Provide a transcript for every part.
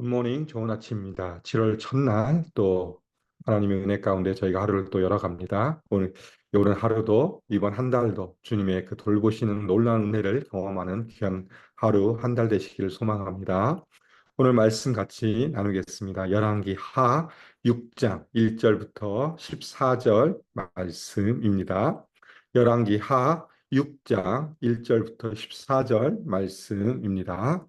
굿모닝 좋은 아침입니다. 7월 첫날 또 하나님의 은혜 가운데 저희가 하루를 또 열어갑니다. 오늘 오늘 하루도 이번 한 달도 주님의 그 돌보시는 놀라운 은혜를 경험하는 귀한 하루 한 달 되시기를 소망합니다. 오늘 말씀 같이 나누겠습니다. 열왕기 하 6장 1절부터 14절 말씀입니다. 열왕기 하 6장 1절부터 14절 말씀입니다.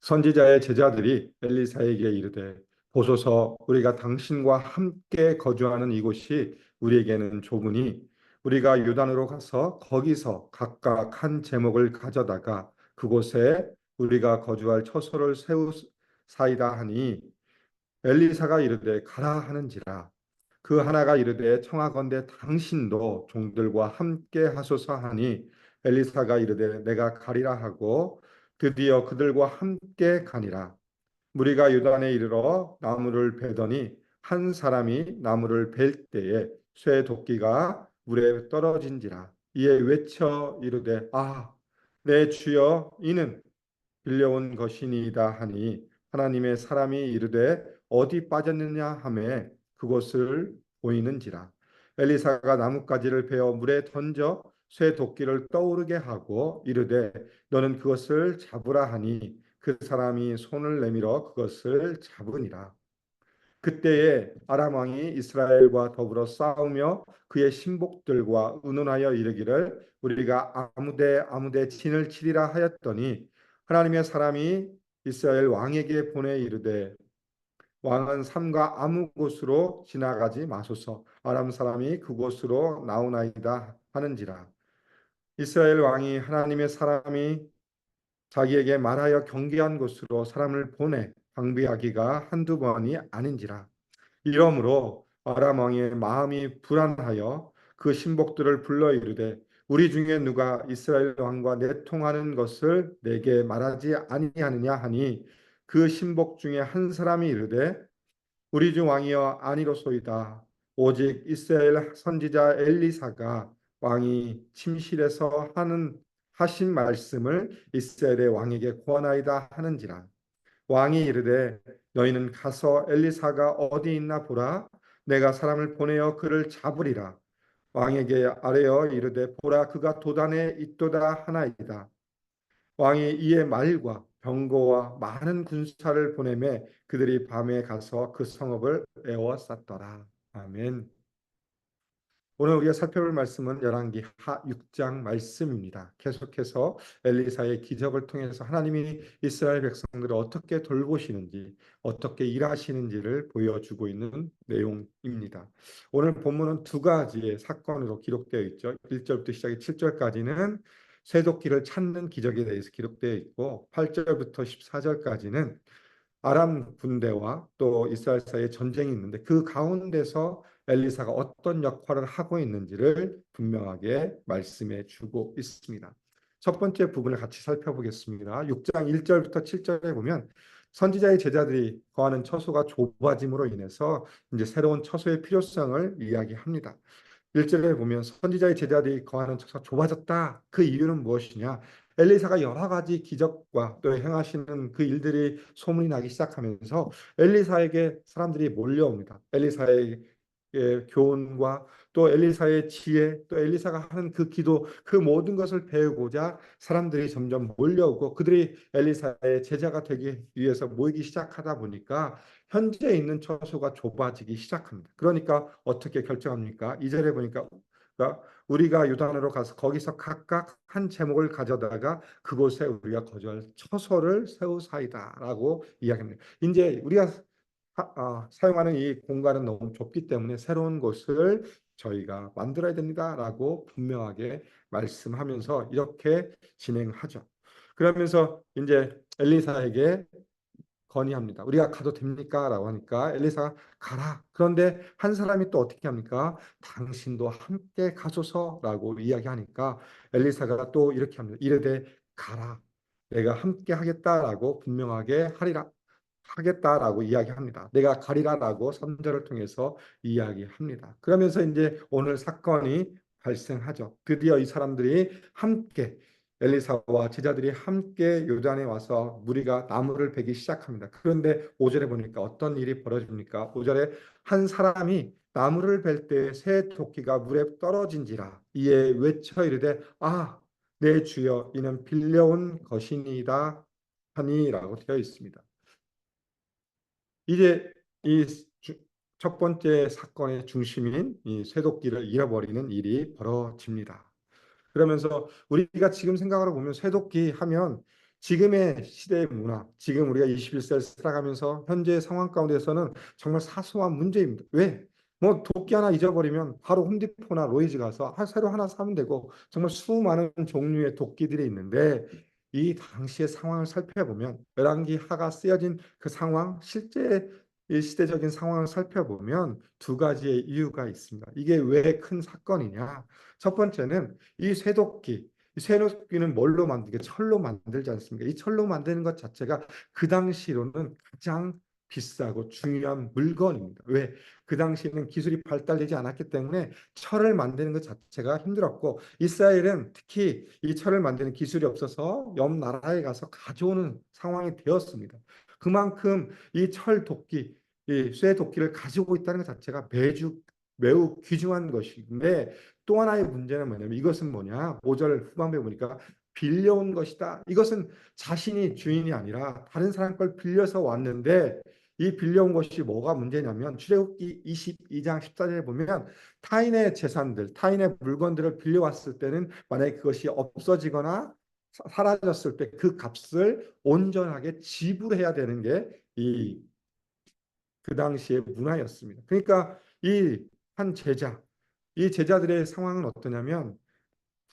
선지자의 제자들이 엘리사에게 이르되 보소서 우리가 당신과 함께 거주하는 이곳이 우리에게는 좁으니 우리가 유단으로 가서 거기서 각각 한 제목을 가져다가 그곳에 우리가 거주할 처소를 세우사이다 하니 엘리사가 이르되 가라 하는지라. 그 하나가 이르되 청하건대 당신도 종들과 함께 하소서 하니 엘리사가 이르되 내가 가리라 하고 드디어 그들과 함께 가니라. 무리가 유단에 이르러 나무를 베더니 한 사람이 나무를 벨 때에 쇠 도끼가 물에 떨어진지라. 이에 외쳐 이르되 아, 내 주여 이는 빌려온 것이니이다 하니 하나님의 사람이 이르되 어디 빠졌느냐 하매 그곳을 보이는지라. 엘리사가 나뭇가지를 베어 물에 던져 쇠 도끼를 떠오르게 하고 이르되 너는 그것을 잡으라 하니 그 사람이 손을 내밀어 그것을 잡으니라. 그때에 아람 왕이 이스라엘과 더불어 싸우며 그의 신복들과 의논하여 이르기를 우리가 아무데 아무데 진을 치리라 하였더니 하나님의 사람이 이스라엘 왕에게 보내 이르되 왕은 삼가 아무 곳으로 지나가지 마소서 아람 사람이 그곳으로 나오나이다 하는지라 이스라엘 왕이 하나님의 사람이 자기에게 말하여 경계한 곳으로 사람을 보내 방비하기가 한두 번이 아닌지라. 이러므로 아람 왕의 마음이 불안하여 그 신복들을 불러 이르되 우리 중에 누가 이스라엘 왕과 내통하는 것을 내게 말하지 아니하느냐 하니 그 신복 중에 한 사람이 이르되 우리 중 왕이여 아니로소이다 오직 이스라엘 선지자 엘리사가 왕이 침실에서 하는 하신 말씀을 이스라엘의 왕에게 구하나이다 하는지라. 왕이 이르되 너희는 가서 엘리사가 어디 있나 보라. 내가 사람을 보내어 그를 잡으리라. 왕에게 아뢰어 이르되 보라 그가 도단에 있도다 하나이다. 왕이 이에 말과 병거와 많은 군사를 보내매 그들이 밤에 가서 그 성읍을 에워 쌌더라. 아멘. 오늘 우리가 살펴볼 말씀은 열왕기 하 6장 말씀입니다. 계속해서 엘리사의 기적을 통해서 하나님이 이스라엘 백성들을 어떻게 돌보시는지, 어떻게 일하시는지를 보여주고 있는 내용입니다. 오늘 본문은 두 가지의 사건으로 기록되어 있죠. 1절부터 시작해 7절까지는 쇠도끼를 찾는 기적에 대해서 기록되어 있고 8절부터 14절까지는 아람 군대와 또 이스라엘 사이에 전쟁이 있는데 그 가운데서 엘리사가 어떤 역할을 하고 있는지를 분명하게 말씀해 주고 있습니다. 첫 번째 부분을 같이 살펴보겠습니다. 6장 1절부터 7절에 보면 선지자의 제자들이 거하는 처소가 좁아짐으로 인해서 이제 새로운 처소의 필요성을 이야기합니다. 1절에 보면 선지자의 제자들이 거하는 처소가 좁아졌다. 그 이유는 무엇이냐? 엘리사가 여러 가지 기적과 또 행하시는 그 일들이 소문이 나기 시작하면서 엘리사에게 사람들이 몰려옵니다. 엘리사의 교훈과 또 엘리사의 지혜, 또 엘리사가 하는 그 기도, 그 모든 것을 배우고자 사람들이 점점 몰려오고 그들이 엘리사의 제자가 되기 위해서 모이기 시작하다 보니까 현재 있는 처소가 좁아지기 시작합니다. 그러니까 어떻게 결정합니까? 이절에 보니까 우리가 유단으로 가서 거기서 각각 한 제목을 가져다가 그곳에 우리가 거주할 처소를 세우사이다라고 이야기합니다. 이제 우리가 아, 사용하는 이 공간은 너무 좁기 때문에 새로운 곳을 저희가 만들어야 됩니다라고 분명하게 말씀하면서 이렇게 진행하죠. 그러면서 이제 엘리사에게 건의합니다. 우리가 가도 됩니까? 라고 하니까 엘리사가 가라. 그런데 한 사람이 또 어떻게 합니까? 당신도 함께 가소서 라고 이야기하니까 엘리사가 또 이렇게 합니다. 이르되 가라. 내가 함께 하겠다라고 분명하게 하리라. 하겠다라고 이야기합니다. 내가 가리라라고 선절을 통해서 이야기합니다. 그러면서 이제 오늘 사건이 발생하죠. 드디어 이 사람들이 함께 엘리사와 제자들이 함께 요단에 와서 무리가 나무를 베기 시작합니다. 그런데 5절에 보니까 어떤 일이 벌어집니까? 5절에 한 사람이 나무를 벨 때 새 토끼가 물에 떨어진지라 이에 외쳐 이르되 아 내 주여 이는 빌려온 것이니이다 하니라고 되어 있습니다. 이제 이 첫 번째 사건의 중심인 이 쇠도끼를 잃어버리는 일이 벌어집니다. 그러면서 우리가 지금 생각을 보면 쇠도끼 하면 지금의 시대의 문화, 지금 우리가 21세를 살아가면서 현재 상황 가운데서는 정말 사소한 문제입니다. 왜? 뭐 도끼 하나 잊어버리면 바로 홈디포나 로이즈 가서 새로 하나 사면 되고 정말 수많은 종류의 도끼들이 있는데 이 당시의 상황을 살펴보면 열왕기 하가 쓰여진 그 상황 실제 이 시대적인 상황을 살펴보면 두 가지의 이유가 있습니다. 이게 왜 큰 사건이냐? 첫 번째는 이이 쇠도끼는 뭘로 만들게? 철로 만들지 않습니까? 이 철로 만드는 것 자체가 그 당시로는 가장 비싸고 중요한 물건입니다. 왜? 그 당시에는 기술이 발달되지 않았기 때문에 철을 만드는 것 자체가 힘들었고 이스라엘은 특히 이 철을 만드는 기술이 없어서 옆 나라에 가서 가져오는 상황이 되었습니다. 그만큼 이 철 도끼, 이 쇠 도끼를 가지고 있다는 것 자체가 매주 매우 귀중한 것인데 또 하나의 문제는 뭐냐면 이것은 뭐냐? 5절 후반부에 보니까 빌려온 것이다. 이것은 자신이 주인이 아니라 다른 사람 걸 빌려서 왔는데 이 빌려온 것이 뭐가 문제냐면 출애굽기 22장 14절에 보면 타인의 재산들, 타인의 물건들을 빌려왔을 때는 만약에 그것이 없어지거나 사라졌을 때 그 값을 온전하게 지불해야 되는 게 이 그 당시의 문화였습니다. 그러니까 이 한 제자, 이 제자들의 상황은 어떠냐면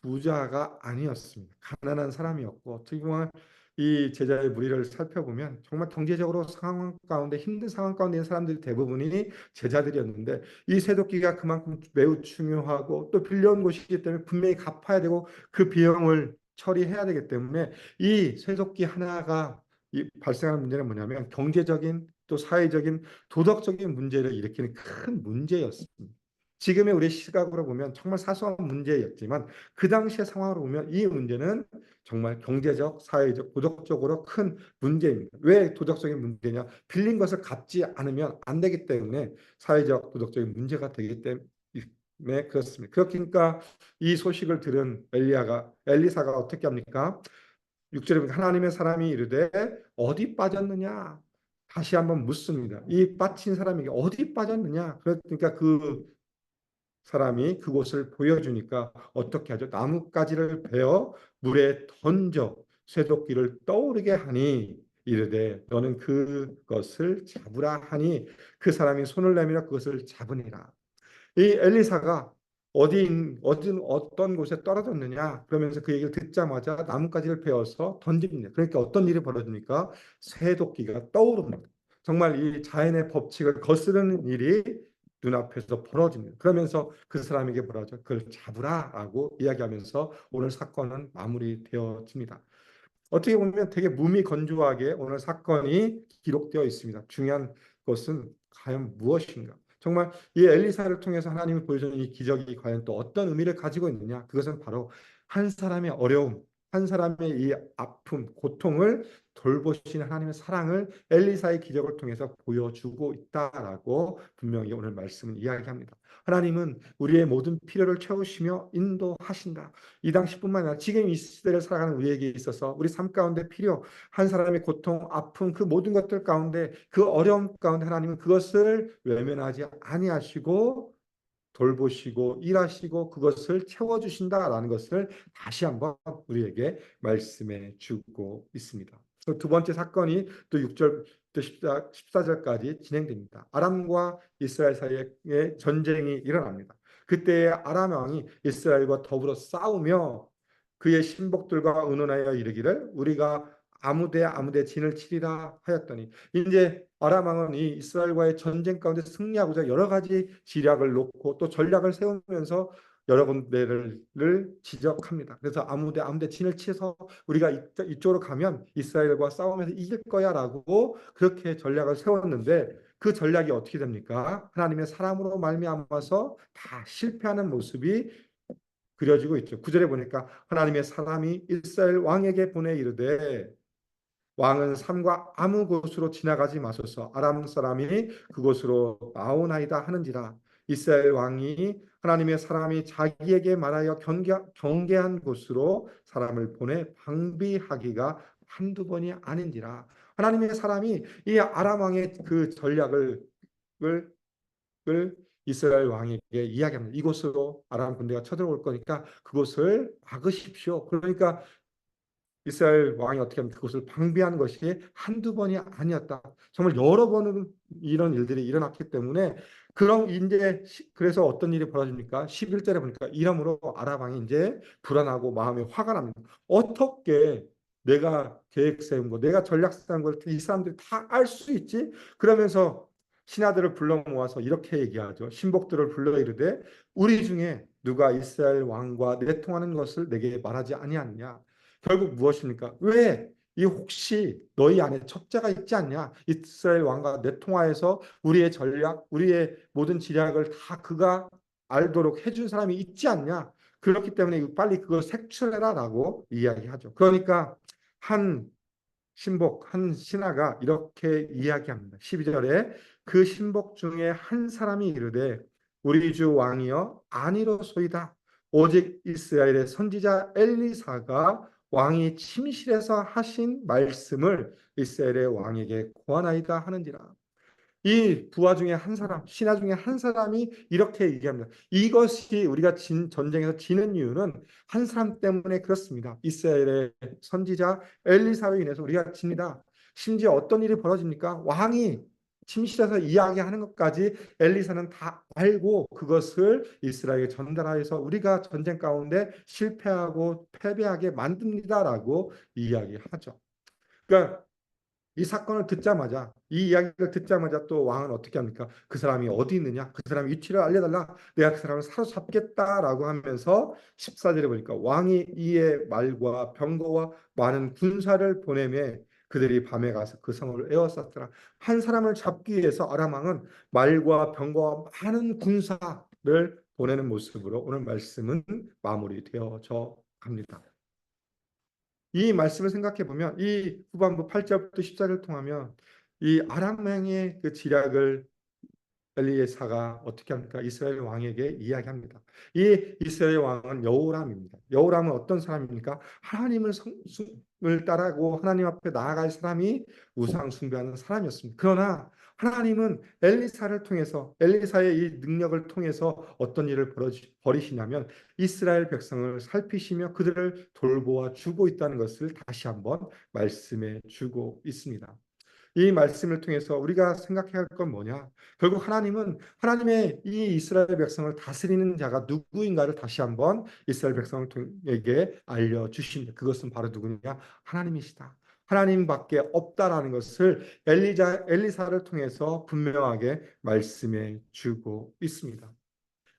부자가 아니었습니다. 가난한 사람이었고 어떻게 보면 이 제자의 무리를 살펴보면 정말 경제적으로 상황 가운데 힘든 상황 가운데 있는 사람들이 대부분이 제자들이었는데 이 세도끼가 그만큼 매우 중요하고 또 빌려온 곳이기 때문에 분명히 갚아야 되고 그 비용을 처리해야 되기 때문에 이 쇠도끼 하나가 이 발생하는 문제는 뭐냐면 경제적인 또 사회적인 도덕적인 문제를 일으키는 큰 문제였습니다. 지금의 우리 시각으로 보면 정말 사소한 문제였지만 그 당시의 상황으로 보면 이 문제는 정말 경제적, 사회적, 도덕적으로 큰 문제입니다. 왜 도덕적인 문제냐? 빌린 것을 갚지 않으면 안 되기 때문에 사회적, 도덕적인 문제가 되기 때문에 그렇습니다. 그러니까 이 소식을 들은 엘리야가 엘리사가 어떻게 합니까? 6절에 하나님의 사람이 이르되 어디 빠졌느냐? 다시 한번 묻습니다. 이 빠진 사람에게 어디 빠졌느냐? 그러니까 그 사람이 그곳을 보여주니까 어떻게 하죠? 나뭇가지를 베어 물에 던져 쇠도끼를 떠오르게 하니 이르되 너는 그것을 잡으라 하니 그 사람이 손을 내밀어 그것을 잡으니라. 이 엘리사가 어디 어디 어떤 곳에 떨어졌느냐 그러면서 그 얘기를 듣자마자 나뭇가지를 베어서 던집니다. 그러니까 어떤 일이 벌어집니까? 쇠도끼가 떠오릅니다. 정말 이 자연의 법칙을 거스르는 일이 눈앞에서 벌어집니다. 그러면서 그 사람에게 뭐라죠? 그걸 잡으라라고 이야기하면서 오늘 사건은 마무리되어집니다. 어떻게 보면 되게 무미건조하게 오늘 사건이 기록되어 있습니다. 중요한 것은 과연 무엇인가? 정말 이 엘리사를 통해서 하나님이 보여주는 이 기적이 과연 또 어떤 의미를 가지고 있느냐? 그것은 바로 한 사람의 어려움, 한 사람의 이 아픔, 고통을 돌보시는 하나님의 사랑을 엘리사의 기적을 통해서 보여주고 있다라고 분명히 오늘 말씀은 이야기합니다. 하나님은 우리의 모든 필요를 채우시며 인도하신다. 이 당시뿐만 아니라 지금 이 시대를 살아가는 우리에게 있어서 우리 삶 가운데 필요, 한 사람의 고통, 아픔 그 모든 것들 가운데 그 어려움 가운데 하나님은 그것을 외면하지 아니하시고 돌보시고 일하시고 그것을 채워주신다라는 것을 다시 한번 우리에게 말씀해 주고 있습니다. 두 번째 사건이 또 6절 또 14, 14절까지 진행됩니다. 아람과 이스라엘 사이에 전쟁이 일어납니다. 그때 아람 왕이 이스라엘과 더불어 싸우며 그의 신복들과 의논하여 이르기를 우리가 아무데 아무데 진을 치리라 하였더니 이제 아람 왕은 이 이스라엘과의 전쟁 가운데 승리하고자 여러 가지 지략을 놓고 또 전략을 세우면서 여러 군데를 지적합니다. 그래서 아무데 아무데 진을 치서 우리가 이쪽으로 가면 이스라엘과 싸우면서 이길 거야라고 그렇게 전략을 세웠는데 그 전략이 어떻게 됩니까? 하나님의 사람으로 말미암아서 다 실패하는 모습이 그려지고 있죠. 구절에 보니까 하나님의 사람이 이스라엘 왕에게 보내 이르되 왕은 삼과 아무 곳으로 지나가지 마소서 아람 사람이 그곳으로 나오나이다 하는지라 이스라엘 왕이 하나님의 사람이 자기에게 말하여 경계, 경계 한 곳으로 사람을 보내 방비하기가 한두 번이 아닌지라 하나님의 사람이 이 아람 왕의 그 전략을 을 이스라엘 왕에게 이야기합니다. 이곳으로 아람 군대가 쳐들어올 거니까 그곳을 막으십시오. 그러니까 이스라엘 왕이 어떻게 하면 그것을 방비하는 것이 한두 번이 아니었다. 정말 여러 번은 이런 일들이 일어났기 때문에 그럼 이제 그래서 어떤 일이 벌어집니까? 11절에 보니까 이러므로 아람 왕이 이제 불안하고 마음이 화가 납니다. 어떻게 내가 계획 세운 거, 내가 전략 세운 걸 이 사람들이 다 알 수 있지? 그러면서 신하들을 불러 모아서 이렇게 얘기하죠. 신복들을 불러 이르되 우리 중에 누가 이스라엘 왕과 내통하는 것을 내게 말하지 아니하느냐. 결국 무엇입니까? 왜 이 혹시 너희 안에 첩자가 있지 않냐? 이스라엘 왕과 내통하여서 우리의 전략, 우리의 모든 지략을 다 그가 알도록 해준 사람이 있지 않냐? 그렇기 때문에 빨리 그걸 색출해라라고 이야기하죠. 그러니까 한 신복, 한 신하가 이렇게 이야기합니다. 12절에 그 신복 중에 한 사람이 이르되 우리 주 왕이여 아니로소이다. 오직 이스라엘의 선지자 엘리사가 왕이 침실에서 하신 말씀을 이스라엘의 왕에게 고하나이다 하는지라. 이 부하 중에 한 사람, 신하 중에 한 사람이 이렇게 얘기합니다. 이것이 우리가 진, 전쟁에서 지는 이유는 한 사람 때문에 그렇습니다. 이스라엘의 선지자 엘리사로 인해서 우리가 집니다. 심지어 어떤 일이 벌어집니까? 왕이 침실에서 이야기하는 것까지 엘리사는 다 알고 그것을 이스라엘에 전달하여서 우리가 전쟁 가운데 실패하고 패배하게 만듭니다라고 이야기하죠. 그러니까 이 사건을 듣자마자 이 이야기를 듣자마자 또 왕은 어떻게 합니까? 그 사람이 어디 있느냐? 그 사람 위치를 알려달라. 내가 그 사람을 사로잡겠다라고 하면서 14절에 보니까 왕이 이의 말과 병거와 많은 군사를 보내매 그들이 밤에 가서 그 성을 에워쌌더라. 한 사람을 잡기 위해서 아람 왕은 말과 병거와 많은 군사를 보내는 모습으로 오늘 말씀은 마무리되어져 갑니다. 이 말씀을 생각해 보면 이 후반부 8절부터 14절을 통하면 이 아람왕의 그 지략을 엘리에사가 어떻게 합니까? 이스라엘 왕에게 이야기합니다. 이 이스라엘 왕은 여호람입니다. 여호람은 어떤 사람입니까? 하나님을 성을 따라고 하나님 앞에 나아갈 사람이 우상 숭배하는 사람이었습니다. 그러나 하나님은 엘리사를 통해서 엘리사의 이 능력을 통해서 어떤 일을 벌이시냐면 이스라엘 백성을 살피시며 그들을 돌보아 주고 있다는 것을 다시 한번 말씀해 주고 있습니다. 이 말씀을 통해서 우리가 생각해야 할 건 뭐냐? 결국 하나님은 하나님의 이 이스라엘 백성을 다스리는 자가 누구인가를 다시 한번 이스라엘 백성에게 알려 주십니다. 그것은 바로 누구냐? 하나님이시다. 하나님밖에 없다라는 것을 엘리자 엘리사를 통해서 분명하게 말씀해 주고 있습니다.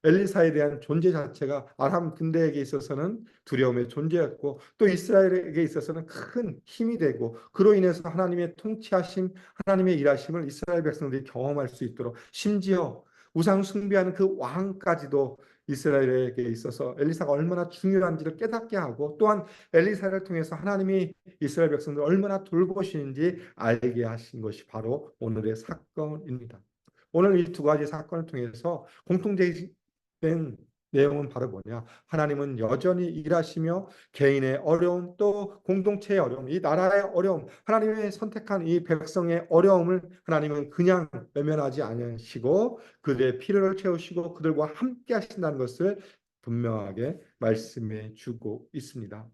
엘리사에 대한 존재 자체가 아람 군대에게 있어서는 두려움의 존재였고 또 이스라엘에게 있어서는 큰 힘이 되고 그로 인해서 하나님의 통치하심, 하나님의 일하심을 이스라엘 백성들이 경험할 수 있도록 심지어 우상 숭배하는 그 왕까지도 이스라엘에게 있어서 엘리사가 얼마나 중요한지를 깨닫게 하고 또한 엘리사를 통해서 하나님이 이스라엘 백성들 얼마나 돌보시는지 알게 하신 것이 바로 오늘의 사건입니다. 오늘 이 두 가지 사건을 통해서 공통 된 내용은 바로 뭐냐? 하나님은 여전히 일하시며 개인의 어려움 또 공동체의 어려움, 이 나라의 어려움, 하나님의 선택한 이 백성의 어려움을 하나님은 그냥 외면하지 않으시고 그들의 필요를 채우시고 그들과 함께 하신다는 것을 분명하게 말씀해 주고 있습니다.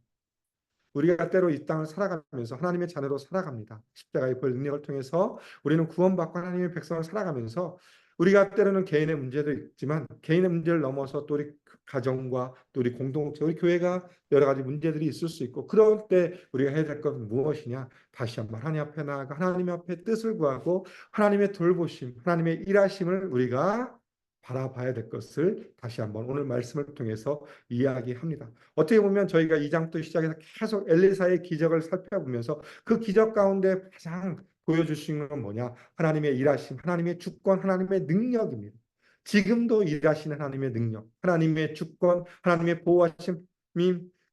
우리가 때로 이 땅을 살아가면서 하나님의 자녀로 살아갑니다. 십자가의 볼 능력을 통해서 우리는 구원받고 하나님의 백성을 살아가면서 우리가 때로는 개인의 문제도 있지만 개인의 문제를 넘어서 또 우리 가정과 또 우리 공동체, 우리 교회가 여러 가지 문제들이 있을 수 있고 그럴 때 우리가 해야 될 것은 무엇이냐? 다시 한번 하나님 앞에 나아가 하나님 앞에 뜻을 구하고 하나님의 돌보심, 하나님의 일하심을 우리가 바라봐야 될 것을 다시 한번 오늘 말씀을 통해서 이야기합니다. 어떻게 보면 저희가 이장부터 시작해서 계속 엘리사의 기적을 살펴보면서 그 기적 가운데 가장 보여주시는 건 뭐냐? 하나님의 일하심, 하나님의 주권, 하나님의 능력입니다. 지금도 일하시는 하나님의 능력, 하나님의 주권, 하나님의 보호하심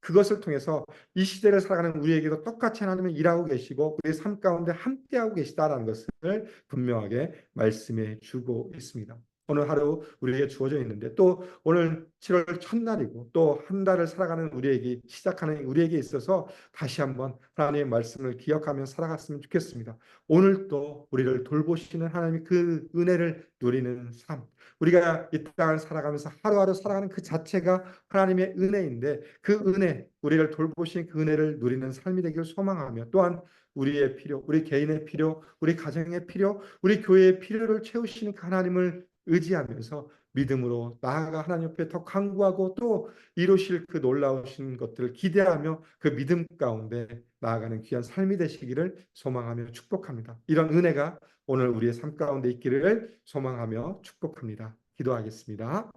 그것을 통해서 이 시대를 살아가는 우리에게도 똑같이 하나님은 일하고 계시고 우리의 삶 가운데 함께하고 계시다라는 것을 분명하게 말씀해 주고 있습니다. 오늘 하루 우리에게 주어져 있는데 또 오늘 7월 첫날이고 또 한 달을 살아가는 우리에게 시작하는 우리에게 있어서 다시 한번 하나님의 말씀을 기억하며 살아갔으면 좋겠습니다. 오늘 또 우리를 돌보시는 하나님의 그 은혜를 누리는 삶. 우리가 이 땅을 살아가면서 하루하루 살아가는 그 자체가 하나님의 은혜인데 그 은혜, 우리를 돌보신 그 은혜를 누리는 삶이 되기를 소망하며 또한 우리의 필요, 우리 개인의 필요, 우리 가정의 필요, 우리 교회의 필요를 채우시는 그 하나님을 의지하면서 믿음으로 나아가 하나님 옆에 더 강구하고 또 이루실 그 놀라우신 것들을 기대하며 그 믿음 가운데 나아가는 귀한 삶이 되시기를 소망하며 축복합니다. 이런 은혜가 오늘 우리의 삶 가운데 있기를 소망하며 축복합니다. 기도하겠습니다.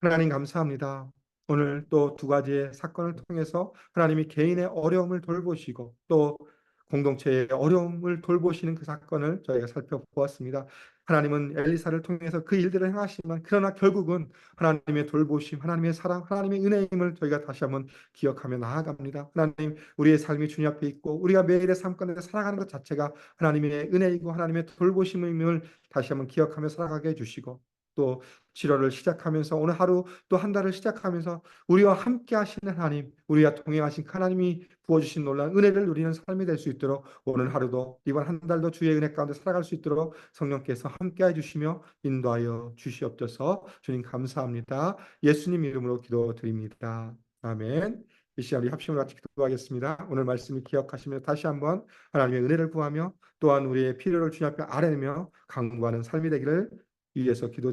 하나님 감사합니다. 오늘 또 두 가지의 사건을 통해서 하나님이 개인의 어려움을 돌보시고 또 공동체의 어려움을 돌보시는 그 사건을 저희가 살펴보았습니다. 하나님은 엘리사를 통해서 그 일들을 행하시지만 그러나 결국은 하나님의 돌보심, 하나님의 사랑, 하나님의 은혜임을 저희가 다시 한번 기억하며 나아갑니다. 하나님, 우리의 삶이 주님 앞에 있고 우리가 매일의 삶 가운데 살아가는 것 자체가 하나님의 은혜이고 하나님의 돌보심임을 다시 한번 기억하며 살아가게 해주시고 또 7월을 시작하면서 오늘 하루 또 한 달을 시작하면서 우리와 함께 하시는 하나님, 우리와 동행하신 하나님이 부어주신 놀라운 은혜를 누리는 삶이 될 수 있도록 오늘 하루도 이번 한 달도 주의 은혜 가운데 살아갈 수 있도록 성령께서 함께 해 주시며 인도하여 주시옵소서 주님 감사합니다. 예수님 이름으로 기도드립니다. 아멘. 이 시간 우리 합심을 같이 기도하겠습니다. 오늘 말씀을 기억하시며 다시 한번 하나님의 은혜를 구하며 또한 우리의 필요를 주님 앞에 아뢰며 강구하는 삶이 되기를 위해서 기도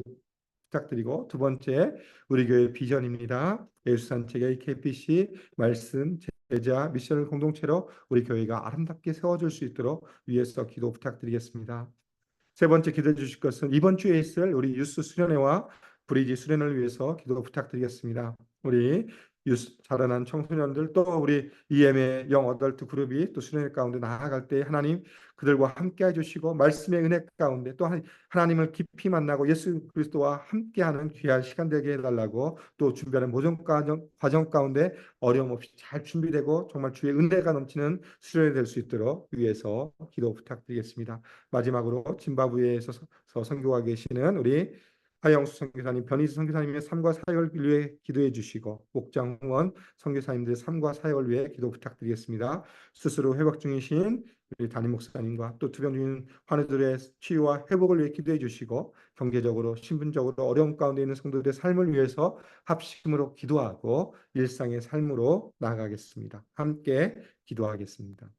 부탁드리고 두 번째 우리 교회 비전입니다. 예수산책의 KPC 말씀 제자 미션을 공동체로 우리 교회가 아름답게 세워줄 수 있도록 위해서 기도 부탁드리겠습니다. 세 번째 기도해 주실 것은 이번 주에 있을 우리 유스 수련회와 브리지 수련을 위해서 기도 부탁드리겠습니다. 우리 유스 자라난 청소년들 또 우리 EM의 영 어덜트 그룹이 또 수련회 가운데 나아갈 때 하나님 그들과 함께 해주시고 말씀의 은혜 가운데 또 하나님을 깊이 만나고 예수 그리스도와 함께하는 귀한 시간 되게 해달라고 또 준비하는 모든 과정, 과정 가운데 어려움 없이 잘 준비되고 정말 주의 은혜가 넘치는 수련이 될수 있도록 위해서 기도 부탁드리겠습니다. 마지막으로 짐바브웨에서 선교가 계시는 우리 하영수 선교사님, 변희수 선교사님의 삶과 사역을 위해 기도해 주시고 목장원 선교사님들의 삶과 사역을 위해 기도 부탁드리겠습니다. 스스로 회복 중이신 우리 담임 목사님과 또 투병 중인 환우들의 치유와 회복을 위해 기도해 주시고 경제적으로 신분적으로 어려움 가운데 있는 성도들의 삶을 위해서 합심으로 기도하고 일상의 삶으로 나아가겠습니다. 함께 기도하겠습니다.